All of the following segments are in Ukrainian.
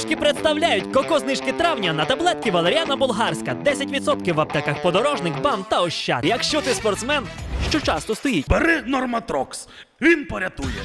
Знижки представляють коко-знижки травня на таблетки Валеріана Болгарська. 10% в аптеках подорожник, бам та ощад. Якщо ти спортсмен, що часто стоїть. Бери Норматрокс, він порятує.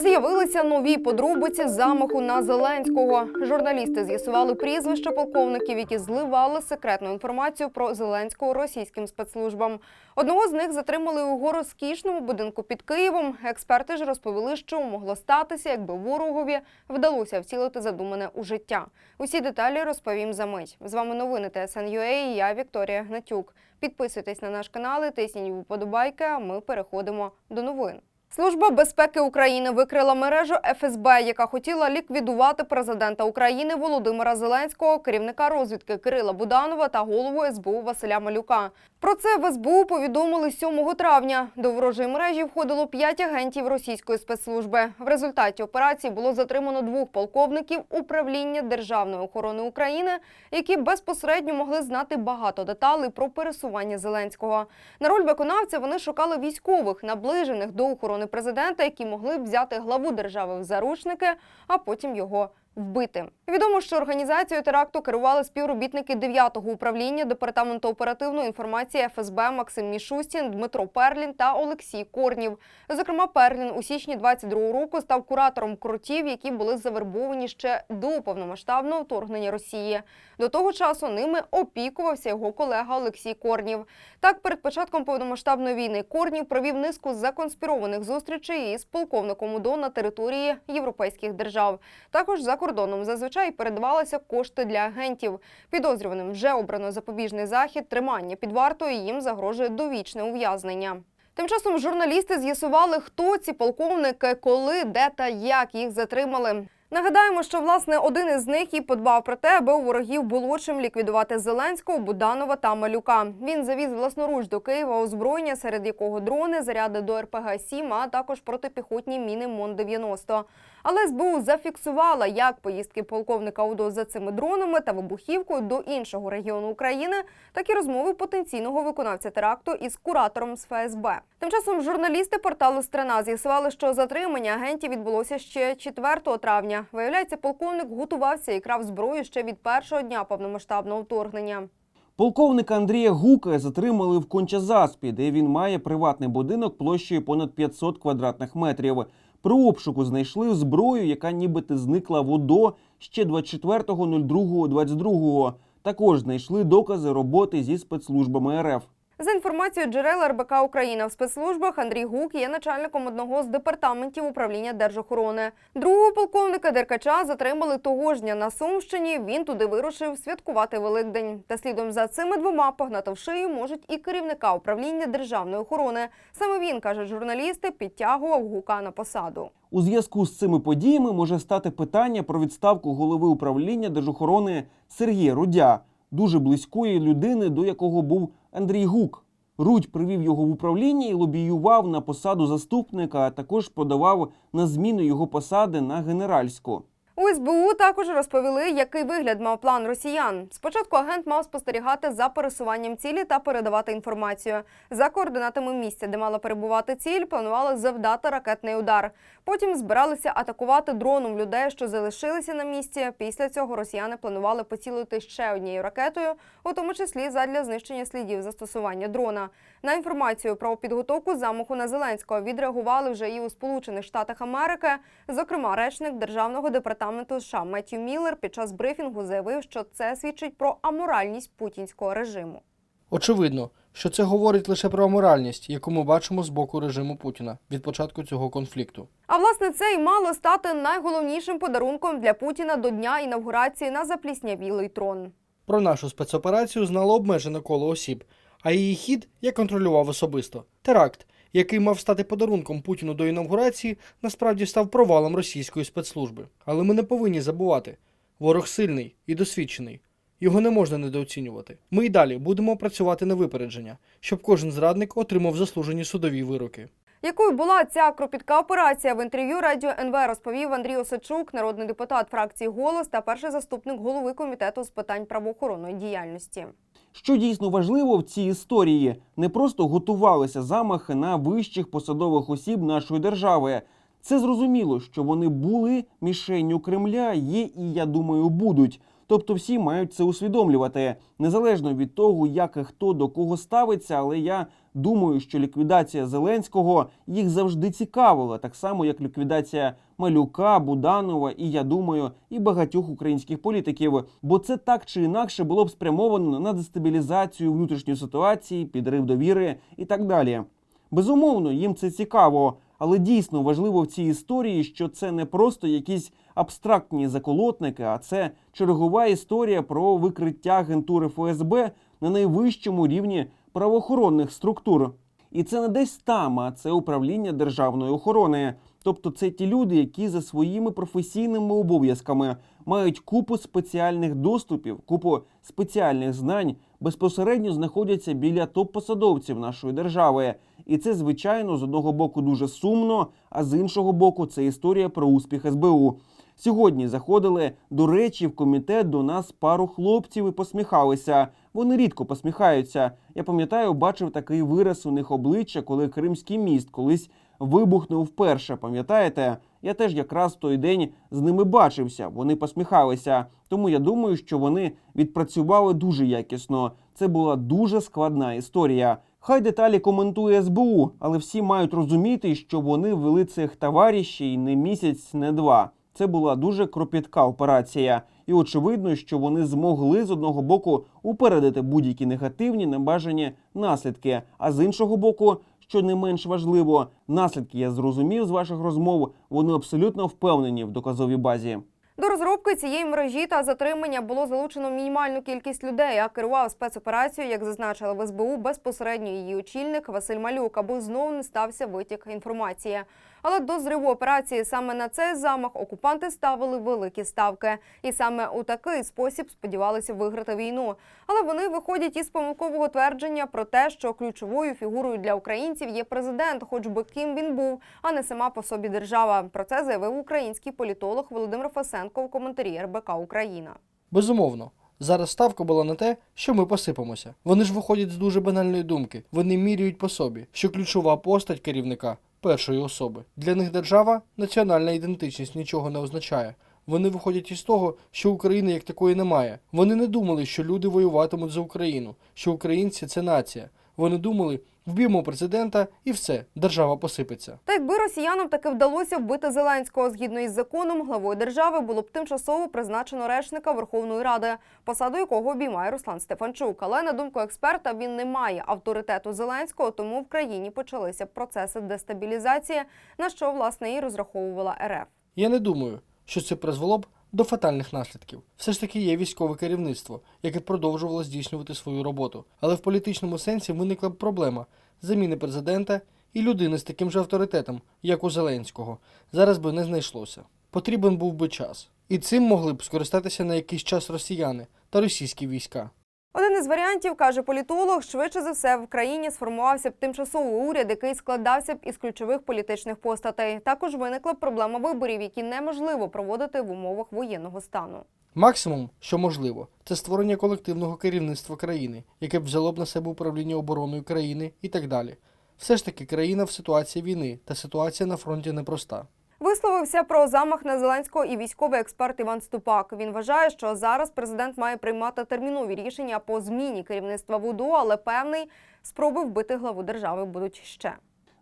З'явилися нові подробиці замаху на Зеленського. Журналісти з'ясували прізвища полковників, які зливали секретну інформацію про Зеленського російським спецслужбам. Одного з них затримали у розкішному будинку під Києвом. Експерти ж розповіли, що могло статися, якби ворогові вдалося втілити задумане у життя. Усі деталі розповім за мить. З вами новини ТСН.UA і я Вікторія Гнатюк. Підписуйтесь на наш канал, і тисніть вподобайки. А ми переходимо до новин. Служба безпеки України викрила мережу ФСБ, яка хотіла ліквідувати президента України Володимира Зеленського, керівника розвідки Кирила Буданова та голову СБУ Василя Малюка. Про це в СБУ повідомили 7 травня. До ворожої мережі входило 5 агентів російської спецслужби. В результаті операції було затримано двох полковників управління Державної охорони України, які безпосередньо могли знати багато деталей про пересування Зеленського. На роль виконавця вони шукали військових, наближених до охорони президента, які могли б взяти главу держави в заручники, а потім його вбити. Відомо, що організацією теракту керували співробітники 9-го управління департаменту оперативної інформації ФСБ Максим Мішустін, Дмитро Перлін та Олексій Корнів. Зокрема, Перлін у січні 22-го року став куратором крутів, які були завербовані ще до повномасштабного вторгнення Росії. До того часу ними опікувався його колега Олексій Корнів. Так, перед початком повномасштабної війни Корнів провів низку законспірованих зустрічей із полковником УДО на території європейських держав. Також за кордоном зазвичай передавалися кошти для агентів. Підозрюваним вже обрано запобіжний захід, тримання під вартою. Їм загрожує довічне ув'язнення. Тим часом журналісти з'ясували, хто ці полковники, коли, де та як їх затримали. Нагадаємо, що власне один із них і подбав про те, аби у ворогів було чим ліквідувати Зеленського, Буданова та Малюка. Він завіз власноруч до Києва озброєння, серед якого дрони, заряди до РПГ-7, а також протипіхотні міни МОН-90. Але СБУ зафіксувала як поїздки полковника УДО за цими дронами та вибухівкою до іншого регіону України, так і розмови потенційного виконавця теракту із куратором з ФСБ. Тим часом журналісти порталу Страна з'ясували, що затримання агентів відбулося ще 4 травня. Виявляється, полковник готувався і крав зброю ще від першого дня повномасштабного вторгнення. Полковника Андрія Гука затримали в Кончазаспі, де він має приватний будинок площею понад 500 квадратних метрів. При обшуку знайшли зброю, яка нібито зникла в УДО ще 24.02.22. Також знайшли докази роботи зі спецслужбами РФ. За інформацією джерел РБК Україна в спецслужбах Андрій Гук є начальником одного з департаментів управління держохорони. Другого полковника Деркача затримали того ж дня на Сумщині. Він туди вирушив святкувати Великдень. Та слідом за цими двома погнати в шию можуть і керівника управління державної охорони. Саме він каже, журналісти підтягував гука на посаду. У зв'язку з цими подіями може стати питання про відставку голови управління держохорони Сергія Рудя, дуже близької людини, до якого був Андрій Гук. Рудь привів його в управління і лобіював на посаду заступника, а також подавав на зміну його посади на генеральську. У СБУ також розповіли, який вигляд мав план росіян. Спочатку агент мав спостерігати за пересуванням цілі та передавати інформацію. За координатами місця, де мала перебувати ціль, планували завдати ракетний удар. Потім збиралися атакувати дроном людей, що залишилися на місці. Після цього росіяни планували поцілити ще однією ракетою, у тому числі задля знищення слідів застосування дрона. На інформацію про підготовку замаху на Зеленського відреагували вже і у Сполучених Штатах Америки. Зокрема, речник державного департаменту США Меттью Міллер під час брифінгу заявив, що це свідчить про аморальність путінського режиму. Очевидно, що це говорить лише про аморальність, яку ми бачимо з боку режиму Путіна від початку цього конфлікту. А власне це й мало стати найголовнішим подарунком для Путіна до дня інавгурації на запліснявілий трон. Про нашу спецоперацію знало обмежене коло осіб, а її хід я контролював особисто. Теракт, який мав стати подарунком Путіну до інавгурації, насправді став провалом російської спецслужби. Але ми не повинні забувати: ворог сильний і досвідчений. Його не можна недооцінювати. Ми й далі будемо працювати на випередження, щоб кожен зрадник отримав заслужені судові вироки. Якою була ця кропітка операція в інтерв'ю радіо НВ розповів Андрій Осадчук, народний депутат фракції Голос та перший заступник голови комітету з питань правоохоронної діяльності. Що дійсно важливо в цій історії, не просто готувалися замахи на вищих посадових осіб нашої держави. Це зрозуміло, що вони були мішенню Кремля, є і я думаю, будуть. Тобто всі мають це усвідомлювати незалежно від того, як і хто до кого ставиться. Але я думаю, що ліквідація Зеленського їх завжди цікавила, так само як ліквідація Малюка, Буданова і я думаю, і багатьох українських політиків. Бо це так чи інакше було б спрямовано на дестабілізацію внутрішньої ситуації, підрив довіри і так далі. Безумовно, їм це цікаво, але дійсно важливо в цій історії, що це не просто якісь абстрактні заколотники, а це чергова історія про викриття агентури ФСБ на найвищому рівні правоохоронних структур. І це не десь там, а це управління державної охорони. Тобто це ті люди, які за своїми професійними обов'язками мають купу спеціальних доступів, купу спеціальних знань, безпосередньо знаходяться біля топ-посадовців нашої держави. І це, звичайно, з одного боку дуже сумно, а з іншого боку, це історія про успіх СБУ. Сьогодні заходили, до речі, в комітет до нас пару хлопців і посміхалися. Вони рідко посміхаються. Я пам'ятаю, бачив такий вираз у них обличчя, коли Кримський міст колись вибухнув вперше. Пам'ятаєте? Я теж якраз той день з ними бачився. Вони посміхалися. Тому я думаю, що вони відпрацювали дуже якісно. Це була дуже складна історія. Хай деталі коментує СБУ, але всі мають розуміти, що вони ввели цих товаришів не місяць, не два. Це була дуже кропітка операція, і очевидно, що вони змогли з одного боку упередити будь-які негативні небажані наслідки. А з іншого боку, що не менш важливо, наслідки я зрозумів з ваших розмов. Вони абсолютно впевнені в доказовій базі. До розробки цієї мережі та затримання було залучено мінімальну кількість людей, а керував спецоперацією, як зазначили в СБУ, безпосередньо її очільник Василь Малюк, аби знову не стався витік інформації. Але до зриву операції саме на цей замах окупанти ставили великі ставки, і саме у такий спосіб сподівалися виграти війну. Але вони виходять із помилкового твердження про те, що ключовою фігурою для українців є президент, хоч би ким він був, а не сама по собі держава. Про це заявив український політолог Володимир Фасенко в коментарі РБК Україна. Безумовно. Зараз ставка була на те, що ми посипемося. Вони ж виходять з дуже банальної думки. Вони міряють по собі, що ключова постать керівника першої особи. Для них держава, національна ідентичність нічого не означає. Вони виходять із того, що України як такої немає. Вони не думали, що люди воюватимуть за Україну, що українці це нація. Вони думали, вб'ємо президента і все, держава посипеться. Та якби росіянам таки вдалося вбити Зеленського згідно із законом, главою держави було б тимчасово призначено речника Верховної Ради, посаду якого обіймає Руслан Стефанчук. Але на думку експерта, він не має авторитету Зеленського, тому в країні почалися процеси дестабілізації, на що власне і розраховувала РФ. Я не думаю, що це призвело б до фатальних наслідків. Все ж таки є військове керівництво, яке продовжувало здійснювати свою роботу. Але в політичному сенсі виникла б проблема заміни президента і людини з таким же авторитетом, як у Зеленського, зараз би не знайшлося. Потрібен був би час. І цим могли б скористатися на якийсь час росіяни та російські війська. Один із варіантів, каже політолог, швидше за все в країні сформувався б тимчасовий уряд, який складався б із ключових політичних постатей. Також виникла б проблема виборів, які неможливо проводити в умовах воєнного стану. Максимум, що можливо, це створення колективного керівництва країни, яке б взяло б на себе управління обороною країни і так далі. Все ж таки, країна в ситуації війни та ситуація на фронті непроста. Висловився про замах на Зеленського і військовий експерт Іван Ступак. Він вважає, що зараз президент має приймати термінові рішення по зміні керівництва ВУДУ, але певний спроби вбити главу держави будуть ще.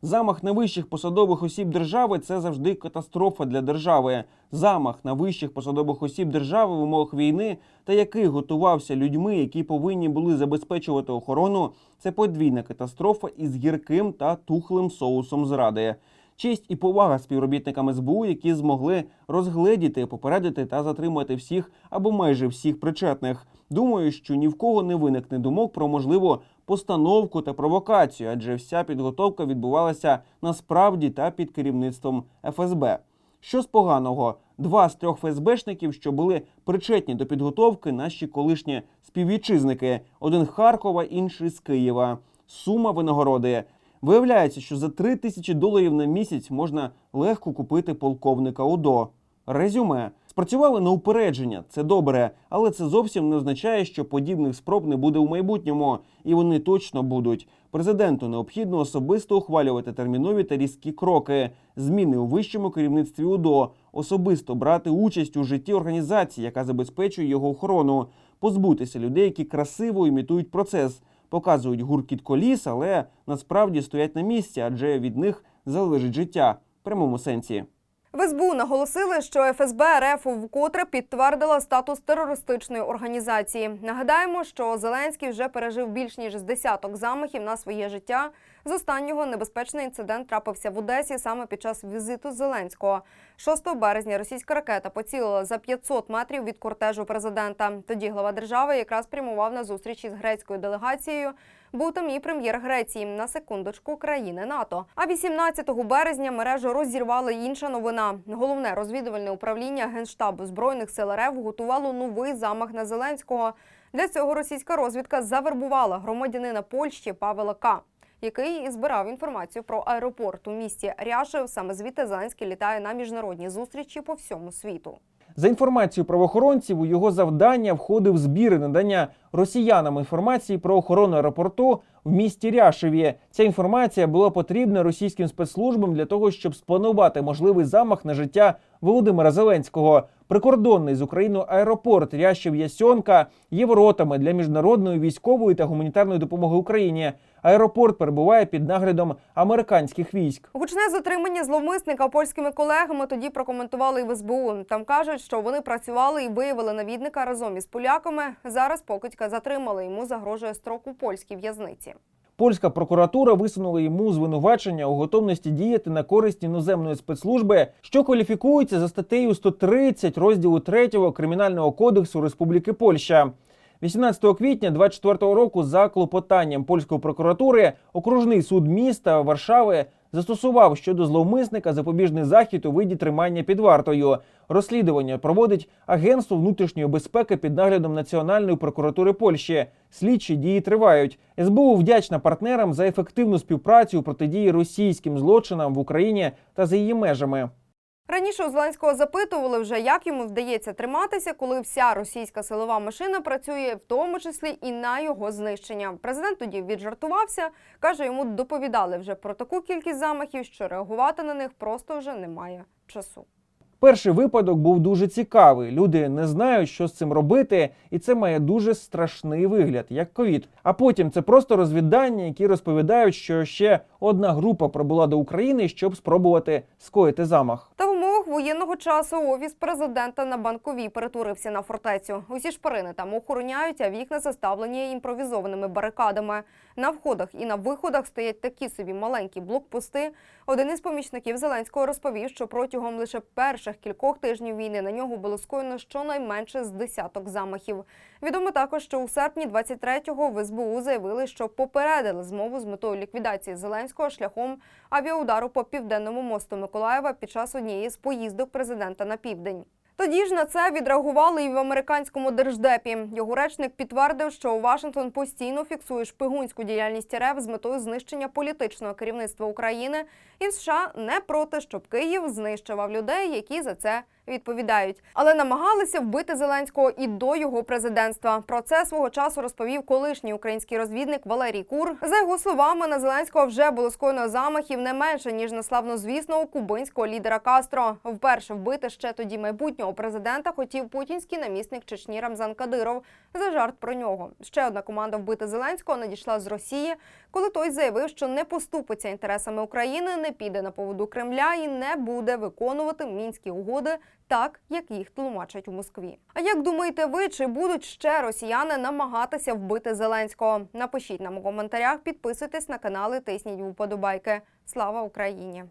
Замах на вищих посадових осіб держави це завжди катастрофа для держави. Замах на вищих посадових осіб держави в умовах війни, та який готувався людьми, які повинні були забезпечувати охорону, це подвійна катастрофа із гірким та тухлим соусом зради. Честь і повага співробітникам СБУ, які змогли розгледіти, попередити та затримати всіх або майже всіх причетних. Думаю, що ні в кого не виникне думок про можливу постановку та провокацію, адже вся підготовка відбувалася насправді та під керівництвом ФСБ. Що з поганого, два з трьох ФСБшників, що були причетні до підготовки, наші колишні співвітчизники: один з Харкова, інший з Києва. Сума винагороди. Виявляється, що за 3 тисячі доларів на місяць можна легко купити полковника УДО. Резюме: Спрацювали на упередження, це добре, але це зовсім не означає, що подібних спроб не буде у майбутньому, і вони точно будуть. Президенту необхідно особисто ухвалювати термінові та різкі кроки, зміни у вищому керівництві УДО, особисто брати участь у житті організації, яка забезпечує його охорону, позбутися людей, які красиво імітують процес, показують гуркіт коліс, але насправді стоять на місці, адже від них залежить життя в прямому сенсі. В СБУ наголосили, що ФСБ РФ вкотре підтвердила статус терористичної організації. Нагадаємо, що Зеленський вже пережив більш ніж з десяток замахів на своє життя. З останнього небезпечний інцидент трапився в Одесі саме під час візиту Зеленського. 6 березня російська ракета поцілила за 500 метрів від кортежу президента. Тоді глава держави якраз прямував на зустріч із грецькою делегацією. Був там і прем'єр Греції на секундочку країни НАТО. А 18 березня мережу розірвала інша новина. Головне розвідувальне управління Генштабу збройних сил РФ готувало новий замах на Зеленського. Для цього російська розвідка завербувала громадянина Польщі Павела К. Який і збирав інформацію про аеропорт у місті Ряшев. Саме звідти Зеленський літає на міжнародні зустрічі по всьому світу. За інформацією правоохоронців, у його завдання входив збір і надання росіянам інформації про охорону аеропорту в місті Ряшеві. Ця інформація була потрібна російським спецслужбам для того, щоб спланувати можливий замах на життя Володимира Зеленського. Прикордонний з Україною аеропорт Рящев Ясьонка є воротами для міжнародної військової та гуманітарної допомоги Україні. Аеропорт перебуває під наглядом американських військ. Гучне затримання зловмисника польськими колегами тоді прокоментували і в СБУ. Там кажуть, що вони працювали і виявили навідника разом із поляками. Зараз покидька затримали. Йому загрожує строк у польській в'язниці. Польська прокуратура висунула йому звинувачення у готовності діяти на користь іноземної спецслужби, що кваліфікується за статтею 130 розділу 3 Кримінального кодексу Республіки Польща. 18 квітня 24 року за клопотанням польської прокуратури окружний суд міста Варшави застосував щодо зловмисника запобіжний захід у виді тримання під вартою. Розслідування проводить Агентство внутрішньої безпеки під наглядом Національної прокуратури Польщі. Слідчі дії тривають. СБУ вдячна партнерам за ефективну співпрацю протидії російським злочинам в Україні та за її межами. Раніше у Зеленського запитували вже, як йому вдається триматися, коли вся російська силова машина працює, в тому числі і на його знищення. Президент тоді віджартувався, каже, йому доповідали вже про таку кількість замахів, що реагувати на них просто вже немає часу. Перший випадок був дуже цікавий. Люди не знають, що з цим робити, і це має дуже страшний вигляд, як ковід. А потім це просто розвідання, які розповідають, що ще одна група прибула до України, щоб спробувати скоїти замах. Та в воєнного часу офіс президента на банковій перетворився на фортецю. Усі шпарини там охороняють, а вікна заставлені імпровізованими барикадами. На входах і на виходах стоять такі собі маленькі блокпости. Один із помічників Зеленського розповів, що протягом лише перших кількох тижнів війни на нього було скоєно щонайменше з десяток замахів. Відомо також, що у серпні 23-го в СБУ заявили, що попередили змову з метою ліквідації Зеленського шляхом авіаудару по південному мосту Миколаєва під час однієї з поїздок президента на південь. Тоді ж на це відреагували і в американському держдепі. Його речник підтвердив, що Вашингтон постійно фіксує шпигунську діяльність РФ з метою знищення політичного керівництва України, і США не проти, щоб Київ знищував людей, які за це відповідають. Але намагалися вбити Зеленського і до його президентства. Про це свого часу розповів колишній український розвідник Валерій Кур. За його словами, на Зеленського вже було скоєно замахів не менше ніж на славнозвісного кубинського лідера Кастро. Вперше вбити ще тоді майбутнього президента хотів путінський намісник Чечні Рамзан Кадиров за жарт про нього. Ще одна команда вбити Зеленського надійшла з Росії, коли той заявив, що не поступиться інтересами України, не піде на поводу Кремля і не буде виконувати мінські угоди так, як їх тлумачать у Москві. А як думаєте ви, чи будуть ще росіяни намагатися вбити Зеленського? Напишіть нам у коментарях, підписуйтесь на канали, тисніть вподобайки. Слава Україні!